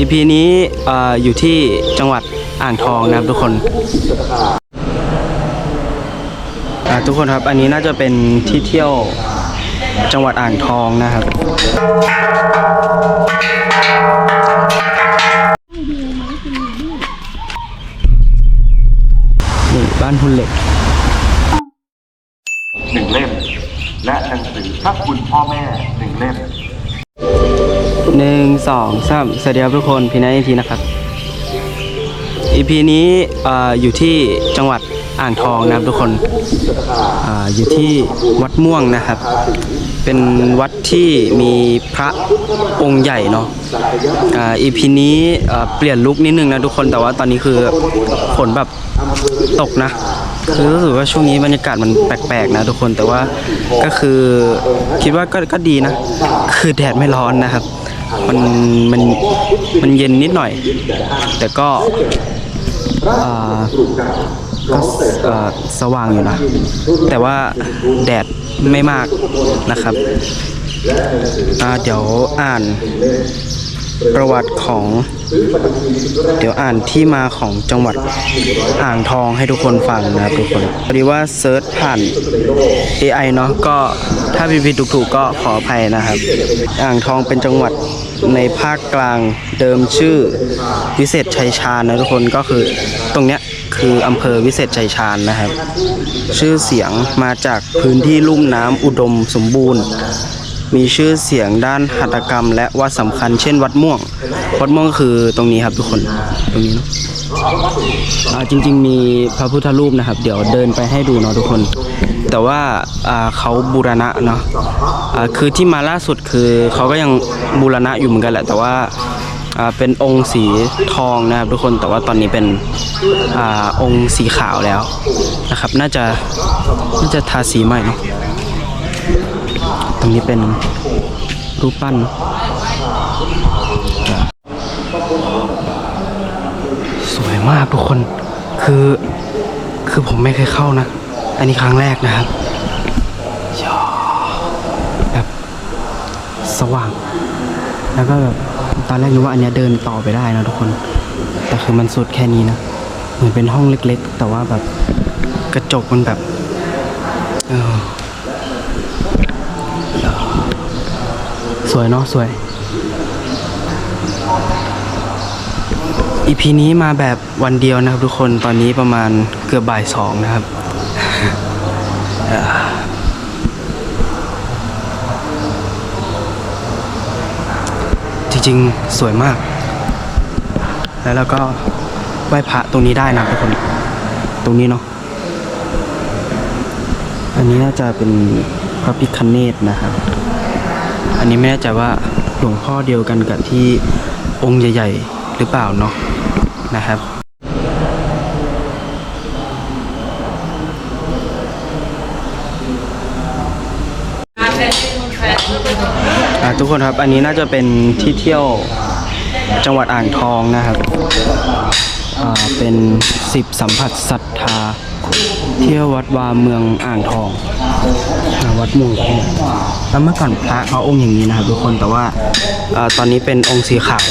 EP นี้ออยู่ที่จังหวัดอ่างทองนะครับทุกคนทุกคนครับอันนี้น่าจะเป็นที่เที่ยวจังหวัดอ่างทองนะครับ นี่บ้านหุ่นเหล็กหนึ่งเล่ม และหนังสือพระคุณพ่อแม่หนึ่งเล่ม หนึ่งสองสามสวัสดีครับทุกคนพี่นายทีนะครับ EP นี้ออยู่ที่จังหวัดอ่างทองนะครับทุกคนออยู่ที่วัดม่วงนะครับ เป็นวัดที่มีพระองค์ใหญ่เนาะอ่า EP นี้เอ่อเปลี่ยนลุคนิดนึงนะทุกคนแต่ว่าตอนนี้คือฝนแบบตกนะคือรู้สึกว่าช่วงนี้บรรยากาศมันแปลกๆนะทุกคนแต่ว่าก็คือคิดว่าก็ก็ดีนะ คือแดดไม่ร้อนนะครับ มันมันมันเย็นนิดหน่อย แต่ก็อ่าก็อ่อสว่างอยู่นะ แต่ว่าแดดไม่มากนะครับอ่าเดี๋ยวอ่าน ประวัติของ เดี๋ยวอ่านที่มาของจังหวัดอ่างทองให้ทุกคนฟังนะครับทุกคนพอดีว่าเซิร์ชผ่าน AI เนาะก็ถ้าพิพิถูกๆก็ขออภัยนะครับ อ่างทองเป็นจังหวัดในภาคกลางเดิมชื่อวิเศษชัยชาญนะทุกคนก็คือตรงเนี้ยคืออำเภอวิเศษชัยชาญนะครับ ชื่อเสียงมาจากพื้นที่ลุ่มน้ำอุดมสมบูรณ์ มีชื่อเสียงด้านหัตถกรรม และวัดสำคัญเช่น วัดม่วง วัดม่วงคือตรงนี้ครับทุกคนตรงนี้เนาะอ่าจริง ๆ มีพระพุทธรูปนะครับ เดี๋ยวเดินไปให้ดูเนาะทุกคน แต่ว่าอ่าเขาบูรณะเนาะอ่าคือที่มาล่าสุดคือเขาก็ยังบูรณะอยู่เหมือนกันแหละ แต่ว่าอ่าเป็นองค์สีทองนะครับทุกคนแต่ว่าตอนนี้เป็นอ่าองค์สีขาวแล้วนะครับ น่าจะน่าจะทาสีใหม่เนาะ ตรงนี้เป็นรูปปั้น สวยมากทุกคน คือ คือผมไม่เคยเข้านะ อันนี้ครั้งแรกนะครับแบบสว่าง แล้วก็แบบตอนแรกนึกว่าอันเนี้ยเดินต่อไปได้นะทุกคน แต่คือมันสุดแค่นี้นะ เหมือนเป็นห้องเล็กๆ แต่ว่าแบบกระจกมันแบบ เออ สวยเนาะสวย อีพีนี้มาแบบวันเดียวนะครับทุกคนตอนนี้ประมาณเกือบบ่ายสองนะครับจริงๆ สวยมาก แล้วเราก็ไหว้พระตรงนี้ได้นะทุกคน ตรงนี้เนาะ อันนี้น่าจะเป็นพระพิคเนตนะครับ อันนี้ไม่แน่ใจว่าหลวงพ่อเดียวกันกับที่องค์ใหญ่ ๆ หรือเปล่าเนาะนะครับอ่าทุกคนครับ อันนี้น่าจะเป็นที่เที่ยวจังหวัดอ่างทองนะครับอ่าเป็นสิบสัมผัสศรัทธา เที่ยววัดวาเมืองอ่างทองวัดมงทองแล้วเมื่อก่อนพระเขาองค์อย่างนี้นะครับทุกคนแต่ว่าอตอนนี้เป็นองค์สีขาว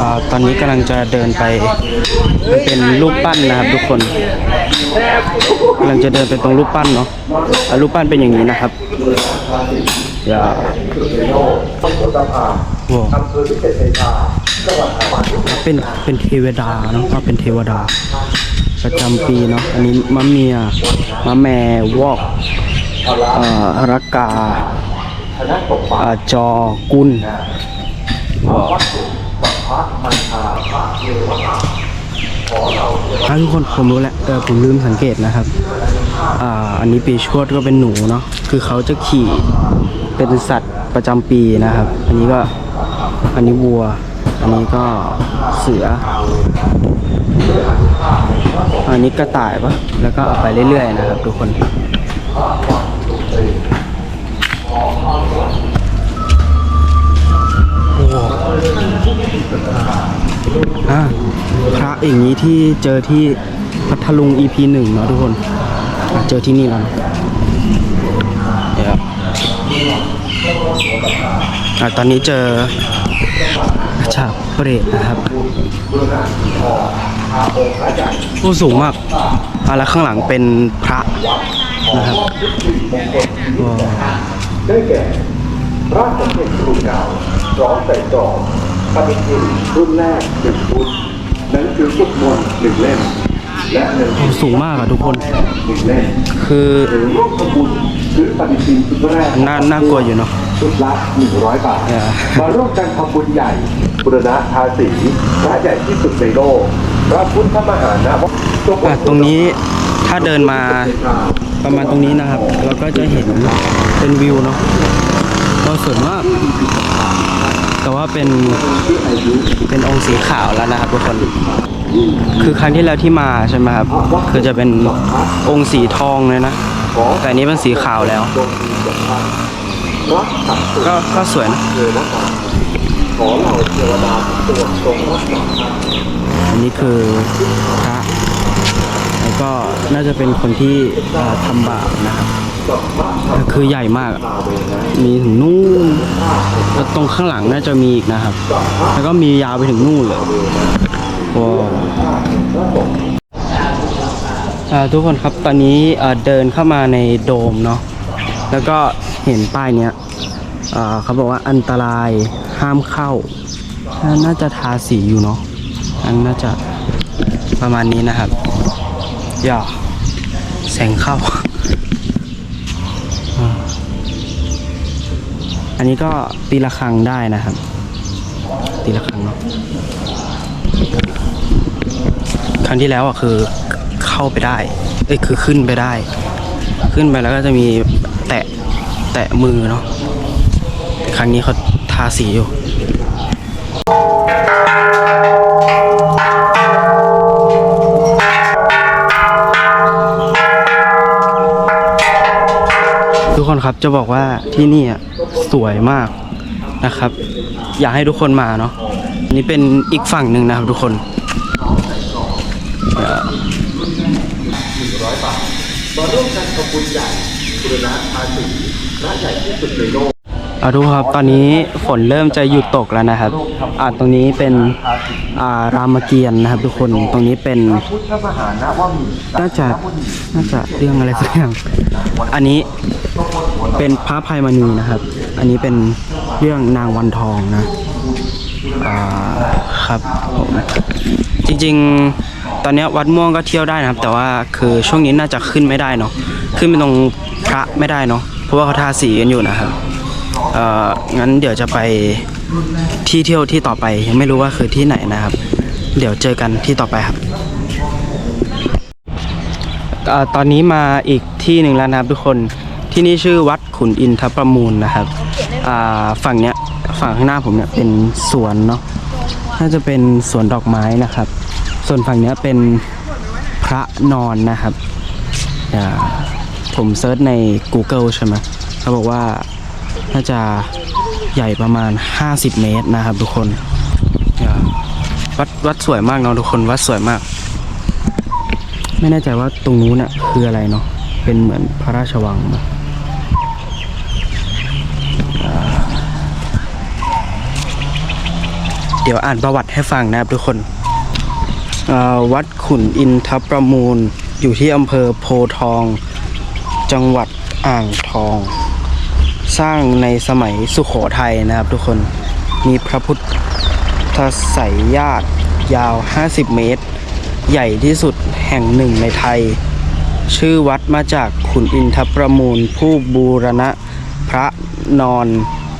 อ่าตอนนี้กำลังจะเดินไปมันเป็นรูปปั้นนะครับทุกคนกำลังจะเดินไปตรงรูปปั้นเนาะรูปปั้นเป็นอย่างนี้นะครับ ยาว้าวเป็นเป็นเทวดาเนาะก็เป็นเทวดา ประจำปีเนาะอันนี้มะเมียมะแม่วอกอรักกาอ่าจอกุลถ้าทุกคนผมรู้แล้วเออผมลืมสังเกตนะครับ อ่าอันนี้ปีชวดก็เป็นหนูเนาะคือเขาจะขี่เป็นสัตว์ประจำปีนะครับ อันนี้ก็อันนี้วัว อันนี้ก็เสือ อันนี้กระต่ายปะแล้วก็เอาไปเรื่อยๆนะครับ ทุกคนโอ้อะพระอย่างนี้ที่เจอที่พัทลุง EP หนึ่งเนาะทุกคน เจอที่นี่แล้วนะเดี๋ยวอะตอนนี้เจอฉากเปรตนะครับโอ้สูงมากอะแล้วข้างหลังเป็นพระนะครับว้าวได้แก่พระสมเด็จครูเก่าพร้อมใส่กรอบปฏิทินรุ่นแรกหนึ่งชุดหนังสือพุทธมนต์หนึ่งเล่มและหนึ่งโอ้ สูงมากอะทุกคนหนึ่งเล่มคือหรือร่วมทำบุญซื้อปฏิทินชุดแรกน่าน่ากลัวอยู่เนาะชุดละหนึ่งร้อยบาทเออมาร่วมกันทำบุญใหญ่บุรณะทาสีพระใหญ่ที่สุดในโลกพระพุทธมหานวอะตรงนี้ถ้าเดินมาประมาณตรงนี้นะครับ เราก็จะเห็นเป็นวิวเนาะก็สวยมากแต่ว่าเป็นเป็นองค์สีขาวแล้วนะครับทุกคน คือครั้งที่แล้วที่มาใช่ไหมครับ คือจะเป็นองค์สีทองเลยนะ แต่อันนี้เป็นสีขาวแล้ว ก็ก็สวยนะอันนี้คือพระแล้วก็น่าจะเป็นคนที่ทำบาปนะครับคือใหญ่มาก มีถึงนู่นแล้วตรงข้างหลังน่าจะมีอีกนะครับ แล้วก็มียาวไปถึงนู่นเลย ว้าวทุกคนครับตอนนี้เดินเข้ามาในโดมเนาะแล้วก็เห็นป้ายเนี้ยเขาบอกว่าอันตรายห้ามเข้า น่าจะทาสีอยู่เนาะอันน่าจะประมาณนี้นะครับอย่าแสงเข้า อันนี้ก็ตีละครังได้นะครับ ตีละครังเนาะ รั้งที่แล้วอะคือเข้าไปได้เอ้ยคือขึ้นไปได้ ขึ้นไปแล้วก็จะมีแตะแตะมือเนาะครั้งนี้เขาทาสีอยู่ทุกคนครับจะบอกว่าที่นี่อะสวยมากนะครับ อยากให้ทุกคนมาเนาะนี่เป็นอีกฝั่งหนึ่งนะครับทุกคน เอ่อมาร่วมกันทำบุญใหญ่บุรณะทาสีพระใหญ่ที่สุดในโลกเอาทุกครับ ตอนนี้ฝนเริ่มจะหยุดตกแล้วนะครับอ่าตรงนี้เป็นอ่ารามเกียรตินะครับ ทุกคน ตรงนี้เป็นพุทธมหานวมินทร์น่าจะน่าจะเรื่องอะไรสักอย่าง อันนี้เป็นพระภัยมณีนะครับ อันนี้เป็นเรื่องนางวันทองนะ อ่า ครับผม จริงๆ ตอนนี้วัดม่วงก็เที่ยวได้นะครับ แต่ว่าคือช่วงนี้น่าจะขึ้นไม่ได้เนาะขึ้นไปตรงพระไม่ได้เนาะเพราะว่าเขาทาสีกันอยู่นะครับเอ่องั้นเดี๋ยวจะไปที่เที่ยวที่ต่อไปยังไม่รู้ว่าคือที่ไหนนะครับ เดี๋ยวเจอกันที่ต่อไปครับเอ่อตอนนี้มาอีกที่หนึ่งแล้วนะครับทุกคนที่นี่ชื่อวัดขุนอินทประมูลนะครับอ่าฝั่งเนี้ยฝั่งข้างหน้าผมเนี่ยเป็นสวนเนาะน่าจะเป็นสวนดอกไม้นะครับ ส่วนฝั่งนี้เป็นพระนอนนะครับผมเซิร์ชใน Google ใช่ไหมเขาบอกว่าน่าจะใหญ่ประมาณ 50 เมตรนะครับ ทุกคนวัดวัดสวยมากเนาะทุกคนวัดสวยมาก ไม่แน่ใจว่าตรงนู้นน่ะคืออะไรเนาะเป็นเหมือนพระราชวังมอ่าเดี๋ยวอ่านประวัติให้ฟังนะครับทุกคน วัดขุนอินทประมูล อยู่ที่อำเภอโพทอง จังหวัดอ่างทอง สร้างในสมัยสุขโขทัยนะครับทุกคนมีพระพุทธไสยญาติยาว 50 เมตร ใหญ่ที่สุดแห่งหนึ่งในไทย ชื่อวัดมาจากขุนอินทประมูลผู้บูรณะพระนอน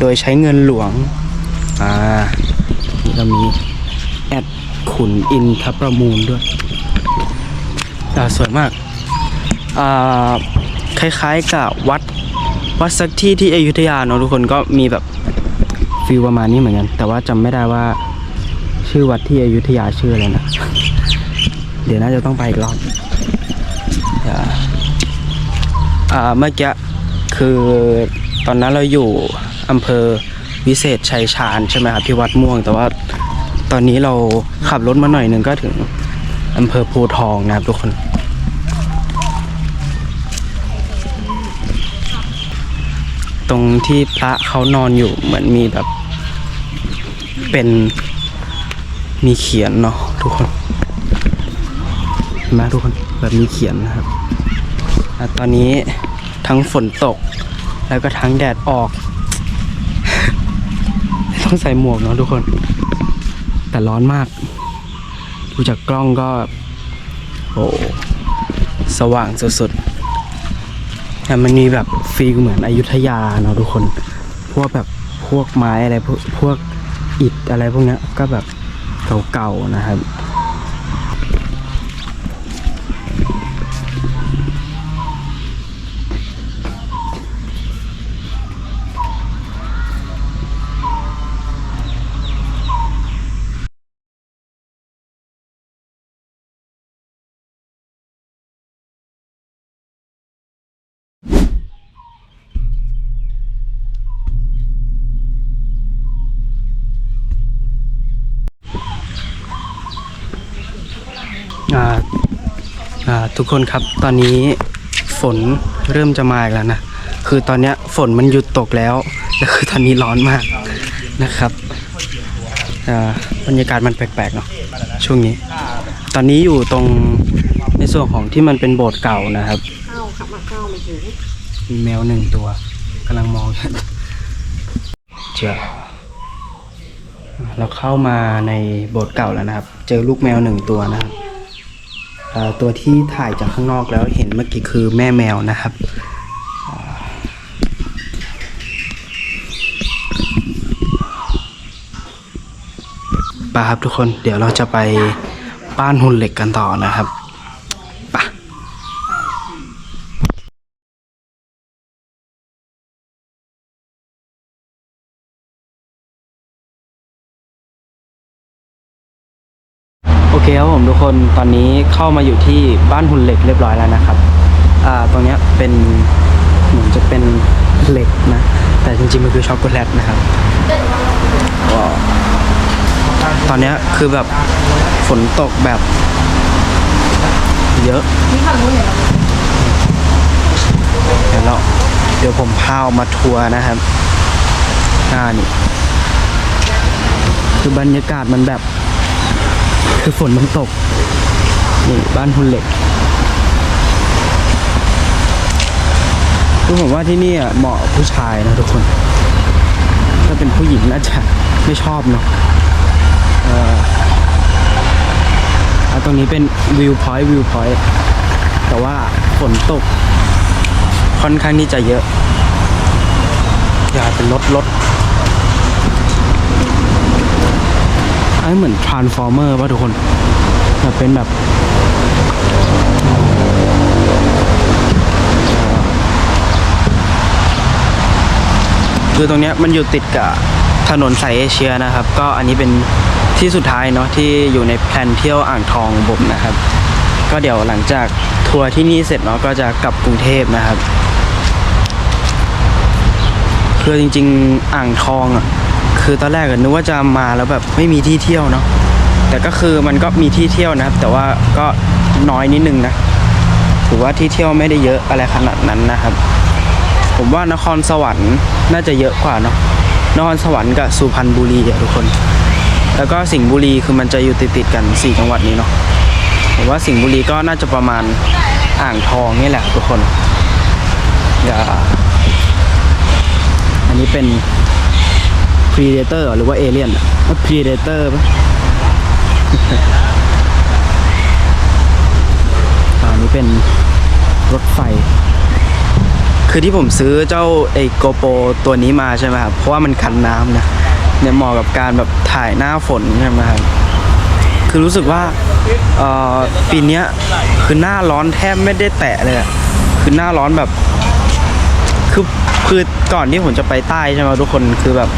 โดยใช้เงินหลวง อ่านี่ก็มีแอด ขุนอินทประมูลด้วยอ่าสวยมาก คล้ายๆกับวัด วัดสักที่ที่อยุธยาเนอะทุกคนก็มีแบบฟิลประมาณนี้เหมือนกัน แต่ว่าจำไม่ได้ว่าชื่อวัดที่อยุธยาชื่ออะไรนะ เดี๋ยวน่าจะต้องไปอีกรอบเมื่อกี้คือตอนนั้นเราอยู่อำเภอวิเศษชัยชาญใช่ไหมครับที่วัดม่วงแต่ว่า ตอนนี้เราขับรถมาหน่อยหนึ่งก็ถึงอำเภอภูทองนะครับทุกคน ตรงที่พระเขานอนอยู่เหมือนมีแบบ เป็นมีเขียนเนาะทุกคนเห็นไหมทุกคนแบบมีเขียนนะครับตอนนี้ทั้งฝนตกแล้วก็ทั้งแดดออก ต้องใส่หมวกเนาะทุกคน แต่ร้อนมาก ดูจากกล้องก็โอ้สว่างสุดๆแต่มันมีแบบฟีลเหมือนอยุธยาเนาะทุกคน พวกแบบพวกไม้อะไรพวกพวกอิฐอะไรพวกเนี้ยก็แบบเก่าๆนะครับ ทุกคนครับตอนนี้ฝนเริ่มจะมาอีกแล้วนะ คือตอนนี้ฝนมันหยุดตกแล้วแล้วคือตอนนี้ร้อนมากนะครับบรรยากาศมันแปลกๆเนาะช่วงนี้ ตอนนี้อยู่ตรงในส่วนของที่มันเป็นโบสถ์เก่านะครับเข้าขับมาเข้ามาถึงมีแมวหนึ่งตัวกำลังมองเจอเราเข้ามาในโบสถ์เก่าแล้วนะครับ เจอลูกแมวหนึ่งตัวนะครับ ตัวที่ถ่ายจากข้างนอกแล้วเห็นเมื่อกี้คือแม่แมวนะครับปาไปครับทุกคนเดี๋ยวเราจะไปบ้านหุ่นเหล็กกันต่อนะครับ กคนตอนนี้เข้ามาอยู่ที่บ้านหุ่นเหล็กเรียบร้อยแล้วนะครับอ่าตรงนี้เป็นเหมือนจะเป็นเหล็กนะ แต่จริงๆมันคือช็อกโกแลตนะครับตอนนี้คือแบบฝนตกแบบ เยอะเดี๋ยวเราเดี๋ยวผมพาออกมาทัวร์นะครับอ่านี่คือบรรยากาศมันแบบ คือฝนมันตกนี่บ้านหุ่นเหล็กคือผมว่าที่นี่อะเหมาะผู้ชายนะทุกคน ถ้าเป็นผู้หญิงน่าจะไม่ชอบเนาะเอออตรงนี้เป็นวิวพอยต์วิวพอยต์แต่ว่าฝนตก ค่อนข้างที่จะเยอะ อย่าเป็นรถรถ อันนี้เหมือน transformer ป่ะทุกคนแบบเป็นแบบคือตรงนี้มันอยู่ติดกับถนนสายเอเชียนะครับ ก็อันนี้เป็นที่สุดท้ายเนาะที่อยู่ในแพลนเที่ยวอ่างทองของผมนะครับ ก็เดี๋ยวหลังจากทัวร์ที่นี่เสร็จเนาะก็จะกลับกรุงเทพนะครับคือจริง ๆ อ่างทองอะ คือตอนแรกนึกว่าจะมาแล้วแบบไม่มีที่เที่ยวเนาะแต่ก็คือมันก็มีที่เที่ยวนะครับ แต่ว่าก็น้อยนิดนึงนะถือว่าที่เที่ยวไม่ได้เยอะอะไรขนาดนั้นนะครับ ผมว่านครสวรรค์น่าจะเยอะกว่าเนาะนครสวรรค์กับสุพรรณบุรีอะทุกคน แล้วก็สิงห์บุรีคือมันจะอยู่ติดติดๆกันสี่จังหวัดนี้เนาะผมว่าสิงห์บุรีก็น่าจะประมาณอ่างทองนี่แหละทุกคนอย่าอันนี้เป็น Predator หรือว่า Alien อะว่า Predator ปะอันนี้เป็นรถไฟ คือที่ผมซื้อเจ้าไอ้โกโปตัวนี้มาใช่ไหมครับ เพราะว่ามันกันน้ำนะเนี่ยเหมาะกับการแบบถ่ายหน้าฝนใช่ไหมครับ คือรู้สึกว่าอ่อปีนี้คือหน้าร้อนแทบไม่ได้แตะเลยอะคือหน้าร้อนแบบ คือคือก่อนที่ผมจะไปใต้ใช่ไหมทุกคนคือแบบ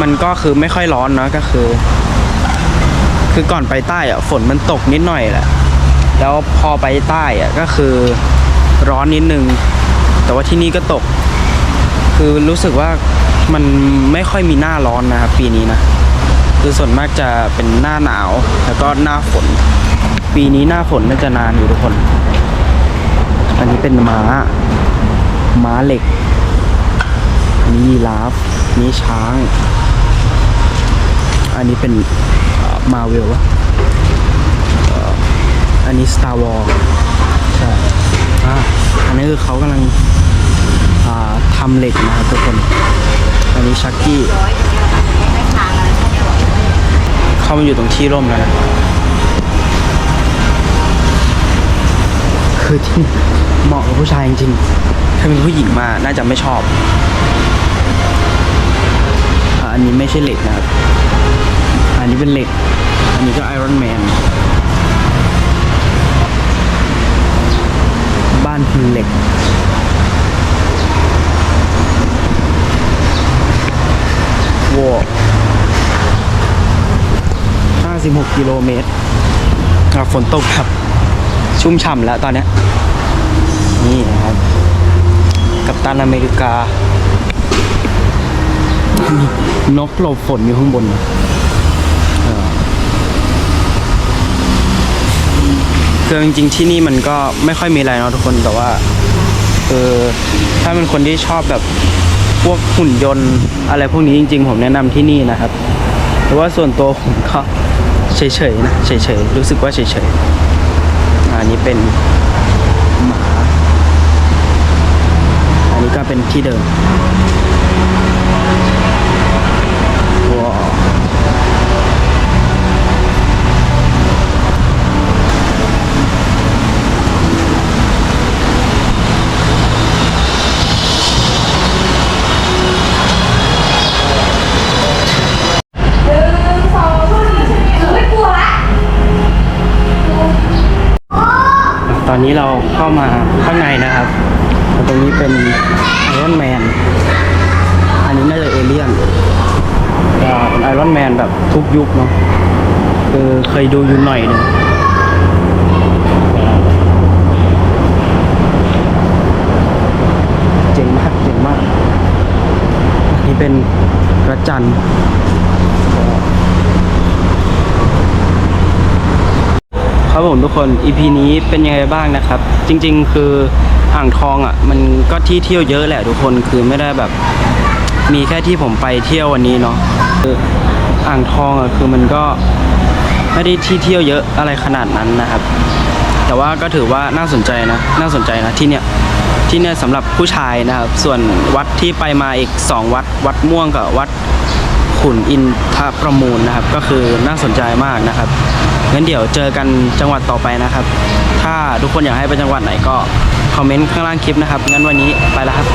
มันก็คือไม่ค่อยร้อนเนอะก็คือ คือก่อนไปใต้อะฝนมันตกนิดหน่อยแหละ แล้วพอไปใต้อะก็คือร้อนนิดนึง แต่ว่าที่นี่ก็ตก คือรู้สึกว่ามันไม่ค่อยมีหน้าร้อนนะครับปีนี้นะ คือส่วนมากจะเป็นหน้าหนาว แล้วก็หน้าฝน ปีนี้หน้าฝนน่าจะนานอยู่ทุกคน อันนี้เป็นม้า ม้าเหล็กมียีราฟมีช้าง อันนี้เป็นมาเวลวะเอ่ออันนี้ Star Wars ใช่อ่าอันนี้คือเขากำลังอ่าทำเหล็กนะครับทุกคน อันนี้ชักกี้เข้ามาอยู่ตรงที่ร่มแล้วนะคือที่เหมาะกับผู้ชายจริงๆ ถ้าเป็นผู้หญิงมาน่าจะไม่ชอบอะอันนี้ไม่ใช่เหล็กนะครับ อันนี้เป็นเหล็ก อันนี้ก็ไอรอนแมน บ้านพิมพ์เหล็กว้าว56 กิโลเมตรอะฝนตกครับ ชุ่มฉ่ำแล้วตอนเนี้ยนี่นะครับ กับตันอเมริกามีนกหลบฝนอยู่ข้างบนเออ คือจริงๆที่นี่มันก็ไม่ค่อยมีอะไรเนาะทุกคนแต่ว่าเออถ้าเป็นคนที่ชอบแบบพวกหุ่นยนต์อะไรพวกนี้จริง ๆ ผมแนะนำที่นี่นะครับแต่ว่าส่วนตัวผมก็เฉยๆนะเฉยๆรู้สึกว่าเฉยๆอันนี้เป็นหมาอันนี้ก็เป็นที่เดิม ตอนนี้เราเข้ามาข้างในนะครับ ตรงนี้เป็นไอรอนแมน อันนี้น่าจะเอเลี่ยนอ่าเป็นไอรอนแมนแบบทุกยุคเนาะเออเคยดูอยู่หน่อยนึงเจ๋งมากเจ๋งมาก อันนี้เป็นพระจันทร์ ครับผมทุกคน EP นี้เป็นยังไงบ้างนะครับ จริง ๆ คืออ่างทองอะ มันก็ที่เที่ยวเยอะแหละทุกคนคือไม่ได้แบบ มีแค่ที่ผมไปเที่ยววันนี้เนาะคืออ่างทองอะคือมันก็ไม่ได้ที่เที่ยวเยอะอะไรขนาดนั้นนะครับ แต่ว่าก็ถือว่าน่าสนใจนะน่าสนใจนะที่เนี่ยที่เนี่ยสำหรับผู้ชายนะครับ ส่วนวัดที่ไปมาอีก 2 วัด วัดม่วงกับวัด ขุนอินทประมูลนะครับ ก็คือน่าสนใจมากนะครับงั้นเดี๋ยวเจอกันจังหวัดต่อไปนะครับ ถ้าทุกคนอยากให้ไปจังหวัดไหนก็คอมเมนต์ข้างล่างคลิปนะครับงั้นวันนี้ไปแล้วครับ